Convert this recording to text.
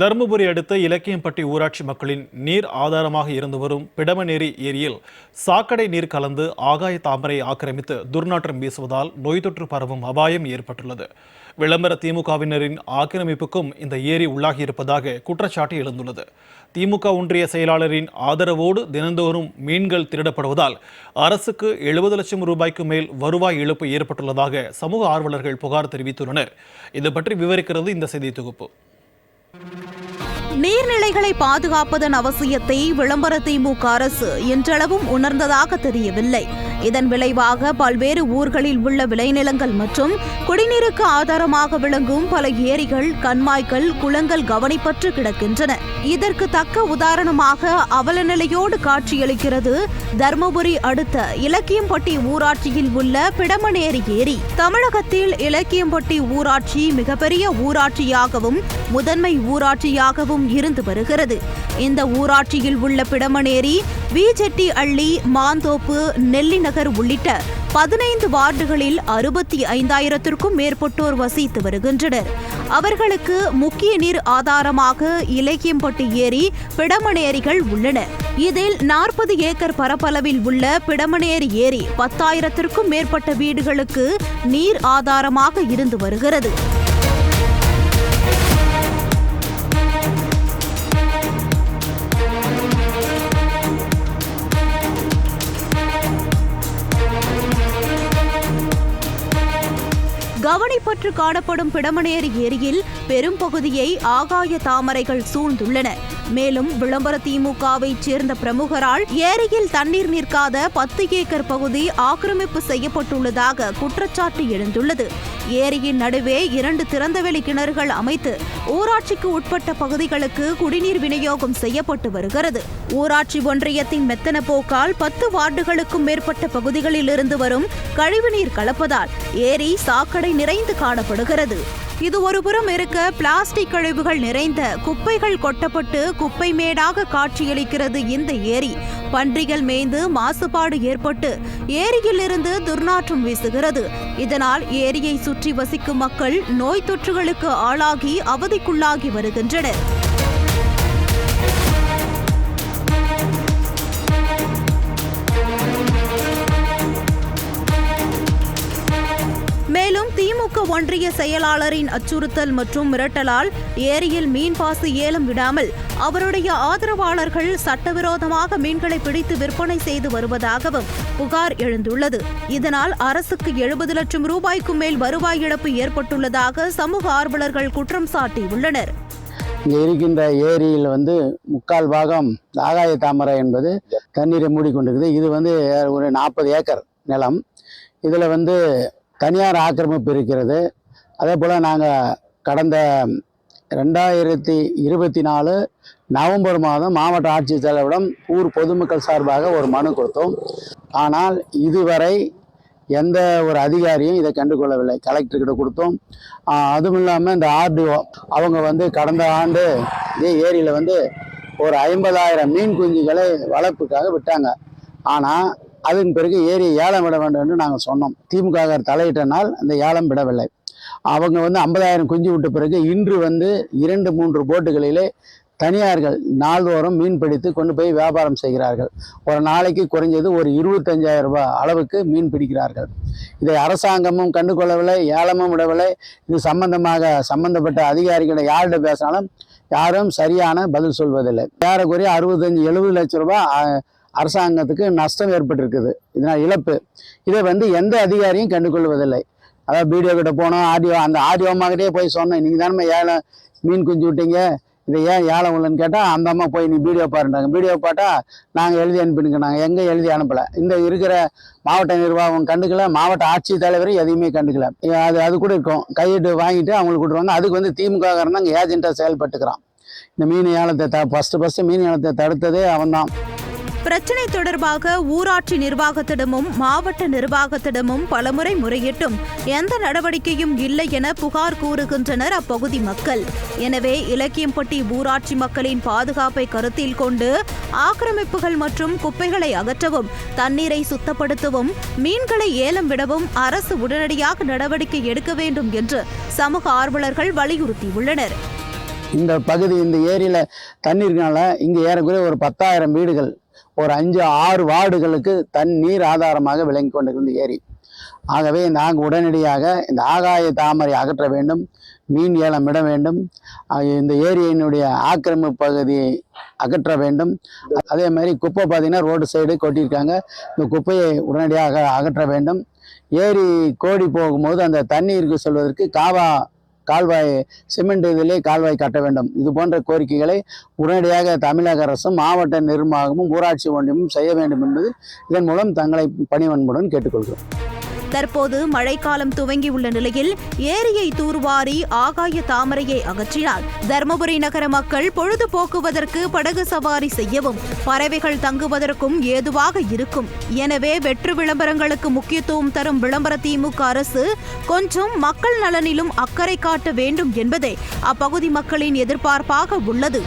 தருமபுரி அடுத்த இலக்கியம்பட்டி ஊராட்சி மக்களின் நீர் ஆதாரமாக இருந்து வரும் பிடமநேரி ஏரியில் சாக்கடை நீர் கலந்து ஆகாய தாமரை ஆக்கிரமித்து துர்நாற்றம் வீசுவதால் நோய் தொற்று பரவும் அபாயம் ஏற்பட்டுள்ளது. விளம்பர திமுகவினரின் ஆக்கிரமிப்புக்கும் இந்த ஏரி உள்ளாகி இருப்பதாக குற்றச்சாட்டு எழுந்துள்ளது. திமுக ஒன்றிய செயலாளரின் ஆதரவோடு தினந்தோறும் மீன்கள் திருடப்படுவதால் அரசுக்கு எழுபது லட்சம் ரூபாய்க்கு மேல் வருவாய் இழப்பு ஏற்பட்டுள்ளதாக சமூக ஆர்வலர்கள் புகார் தெரிவித்துள்ளனர். இது பற்றி விவரிக்கிறது இந்த செய்தி தொகுப்பு. நீர்நிலைகளை பாதுகாப்பதன் அவசியத்தை விளம்பர திமுக அரசு இன்றளவும் உணர்ந்ததாக தெரியவில்லை. இதன் விளைவாக பல்வேறு ஊர்களில் உள்ள விளைநிலங்கள் மற்றும் குடிநீருக்கு ஆதாரமாக விளங்கும் பல ஏரிகள் கண்மாய்கள் குளங்கள் கவனிப்பற்று கிடக்கின்றன. இதற்கு தக்க உதாரணமாக அவலநிலையோடு காட்சியளிக்கிறது தர்மபுரி அடுத்த இலக்கியம்பட்டி ஊராட்சியில் உள்ள பிடமனேரி ஏரி. தமிழகத்தில் இலக்கியம்பட்டி ஊராட்சி மிகப்பெரிய ஊராட்சியாகவும் முதன்மை ஊராட்சியாகவும் இருந்து வருகிறது. இந்த ஊராட்சியில் உள்ள பிடமனேரி விஜெட்டி அள்ளி மாந்தோப்பு நெல்லிநகர் உள்ளிட்ட பதினைந்து வார்டுகளில் அறுபத்தி ஐந்தாயிரத்திற்கும் மேற்பட்டோர் வசித்து வருகின்றனர். அவர்களுக்கு முக்கிய நீர் ஆதாரமாக இலக்கியம்பட்டு ஏரி பிடமனேரிகள் உள்ளன. இதில் நாற்பது ஏக்கர் பரப்பளவில் உள்ள பிடமனேரி ஏரி பத்தாயிரத்திற்கும் மேற்பட்ட வீடுகளுக்கு நீர் ஆதாரமாக இருந்து வருகிறது. கவனிப்பற்று காணப்படும் பிடமனேரி ஏரியில் பெரும் பகுதியை ஆகாய தாமரைகள் சூழ்ந்துள்ளன. மேலும் விளம்பர திமுகவை சேர்ந்த பிரமுகரால் ஏரியில் தண்ணீர் நிற்காத பத்து ஏக்கர் பகுதி ஆக்கிரமிப்பு செய்யப்பட்டுள்ளதாக குற்றச்சாட்டு எழுந்துள்ளது. ஏரியின் நடுவே இரண்டு திறந்தவெளி கிணறுகள் அமைத்து ஊராட்சிக்கு உட்பட்ட பகுதிகளுக்கு குடிநீர் விநியோகம் செய்யப்பட்டு வருகிறது. ஊராட்சி ஒன்றியத்தின் மெத்தன போக்கால் பத்து வார்டுகளுக்கும் மேற்பட்ட பகுதிகளில் இருந்து வரும் கழிவுநீர் கலப்பதால் ஏரி சாக்கடை நிறைந்து காணப்படுகிறது. இது ஒருபுறம் இருக்க பிளாஸ்டிக் கழிவுகள் நிறைந்த குப்பைகள் கொட்டப்பட்டு குப்பை மேடாக காட்சியளிக்கிறது இந்த ஏரி. பன்றிகள் மேய்ந்து மாசுபாடு ஏற்பட்டு ஏரியில் இருந்து துர்நாற்றம் வீசுகிறது. இதனால் ஏரியை சுற்றி வசிக்கும் மக்கள் நோய் தொற்றுகளுக்கு ஆளாகி அவதிக்குள்ளாகி வருகின்றனர். திமுக ஒன்றிய செயலாளரின் அச்சுறுத்தல் மற்றும் மிரட்டலால் ஏரியில் மீன் பாசு ஏலம் விடாமல் அவருடைய ஆதரவாளர்கள் சட்டவிரோதமாக மீன்களை பிடித்து விற்பனை செய்து வருவதாகவும் புகார் எழுந்துள்ளது. இதனால் அரசுக்கு எழுபது லட்சம் ரூபாய்க்கும் மேல் வருவாய் இழப்பு ஏற்பட்டுள்ளதாக சமூக ஆர்வலர்கள் குற்றம் சாட்டியுள்ளனர். இங்கே இருக்கின்ற ஏரியில் வந்து முக்கால் பாகம் ஆகாய தாமரை என்பது தண்ணீரை மூடிக்கொண்டிருக்குது. இது வந்து ஒரு நாற்பது ஏக்கர் நிலம். இதில் வந்து தனியார் ஆக்கிரமிப்பு இருக்கிறது. அதே போல் நாங்கள் கடந்த ரெண்டாயிரத்தி இருபத்தி நாலு நவம்பர் மாதம் மாவட்ட ஆட்சித்தலைவரிடம் ஊர் பொதுமக்கள் சார்பாக ஒரு மனு கொடுத்தோம். ஆனால் இதுவரை எந்த ஒரு அதிகாரியும் இதை கண்டுகொள்ளவில்லை. கலெக்டர்கிட்ட கொடுத்தோம். அதுவும் இல்லாமல் இந்த ஆர்டிஓ அவங்க வந்து கடந்த ஆண்டு இதே ஏரியில் வந்து ஒரு ஐம்பதாயிரம் மீன் குஞ்சுகளை வளர்ப்புக்காக விட்டாங்க. ஆனால் அதன் பிறகு ஏரியை ஏலம் விட வேண்டும் என்று நாங்கள் சொன்னோம். திமுக தலையிட்டனால் அந்த ஏலம் விடவில்லை. அவங்க வந்து ஐம்பதாயிரம் குஞ்சு விட்ட பிறகு இன்று வந்து இரண்டு மூன்று போட்டுகளிலே தனியார்கள் நாள்தோறும் மீன் பிடித்து கொண்டு போய் வியாபாரம் செய்கிறார்கள். ஒரு நாளைக்கு குறைஞ்சது ஒரு இருபத்தஞ்சாயிரம் ரூபாய் அளவுக்கு மீன் பிடிக்கிறார்கள். இதை அரசாங்கமும் கண்டுகொள்ளவில்லை ஏலமும் விடவில்லை. இது சம்பந்தமாக சம்பந்தப்பட்ட அதிகாரிகளை யார்கிட்ட பேசினாலும் யாரும் சரியான பதில் சொல்வதில்லை. ஏறக்குறைய அறுபத்தஞ்சு எழுபது லட்சம் ரூபாய் அரசாங்கத்துக்கு நஷ்டம் ஏற்பட்டிருக்குது. இதனால் இழப்பு. இதை வந்து எந்த அதிகாரியும் கண்டுகொள்வதில்லை. அதாவது பிடிஓ கிட்ட போனோம். ஆடியோ அந்த ஆடியோ போய் சொன்னேன். நீங்கள் தானே ஏழை மீன் குஞ்சு விட்டீங்க. இதை ஏன் ஏழை உள்ளன்னு கேட்டால் அந்த அம்மா போய் நீ வீடியோ பாருன்றாங்க. வீடியோ பாட்டா நாங்கள் எழுதி அனுப்பினுங்க. நாங்கள் எங்கே எழுதி அனுப்பலை? இந்த இருக்கிற மாவட்ட நிர்வாகம் கண்டுக்கல. மாவட்ட ஆட்சித்தலைவர் எதையுமே கண்டுக்கல. அது அது கூட இருக்கும். கையிட்டு வாங்கிட்டு அவங்களுக்கு கொடுத்துருவாங்க அதுக்கு வந்து திமுக காரணம் அங்கே ஏஜென்ட்டாக செயல்பட்டுக்கிறான். இந்த மீன் ஏலத்தை த ஃபஸ்ட்டு ஃபஸ்ட்டு மீன் ஏலத்தை தடுத்ததே அவன்தான் பிரச்சினை தொடர்பாக ஊராட்சி நிர்வாகத்திடமும் மாவட்ட நிர்வாகத்திடமும் பலமுறை முறையிட்டும் எந்த நடவடிக்கையும் இல்லை என புகார் கூறுகின்றனர் அப்பகுதி மக்கள். எனவே இலக்கியம்பட்டி ஊராட்சி மக்களின் பாதுகாப்பை கருத்தில் கொண்டு ஆக்கிரமிப்புகள் மற்றும் குப்பைகளை அகற்றவும் தண்ணீரை சுத்தப்படுத்தவும் மீன்களை ஏலம் விடவும் அரசு உடனடியாக நடவடிக்கை எடுக்க வேண்டும் என்று சமூக ஆர்வலர்கள் வலியுறுத்தியுள்ளனர். இந்த பகுதி இந்த ஏரியில் தண்ணீர்னால இங்கே ஏறக்குறைய ஒரு பத்தாயிரம் வீடுகள் ஒரு அஞ்சு ஆறு வார்டுகளுக்கு தண்ணீர் ஆதாரமாக விளங்கி கொண்டிருந்த ஏரி ஆகவே நாங்கள் உடனடியாக இந்த ஆகாய தாமரை அகற்ற வேண்டும் மீன் ஏலம் விட வேண்டும் இந்த ஏரியினுடைய ஆக்கிரமிப்பு பகுதியை அகற்ற வேண்டும். அதே மாதிரி குப்பை பார்த்தீங்கன்னா ரோடு சைடு கொட்டியிருக்காங்க. இந்த குப்பையை உடனடியாக அகற்ற வேண்டும். ஏரி கோடி போகும்போது அந்த தண்ணீருக்கு செல்வதற்கு காவா கால்வாய் சிமெண்ட் இதிலே கால்வாய் கட்ட வேண்டும். இது போன்ற கோரிக்கைகளை உடனடியாக தமிழக அரசும் மாவட்ட நிர்வாகமும் ஊராட்சி ஒன்றியமும் செய்ய வேண்டும் என்பது இதன் மூலம் தங்களை பணிவன்புடன் கேட்டுக்கொள்கிறோம். தற்போது மழைக்காலம் துவங்கியுள்ள நிலையில் ஏரியை தூர்வாரி ஆகாய தாமரையை அகற்றினால் தருமபுரி நகர மக்கள் பொழுதுபோக்குவதற்கு படகு சவாரி செய்யவும் பறவைகள் தங்குவதற்கும் ஏதுவாக இருக்கும். எனவே வெற்று விளம்பரங்களுக்கு முக்கியத்துவம் தரும் விளம்பர திமுக அரசு கொஞ்சம் மக்கள் நலனிலும் அக்கறை காட்ட வேண்டும் என்பதே அப்பகுதி மக்களின் எதிர்பார்ப்பாக உள்ளது.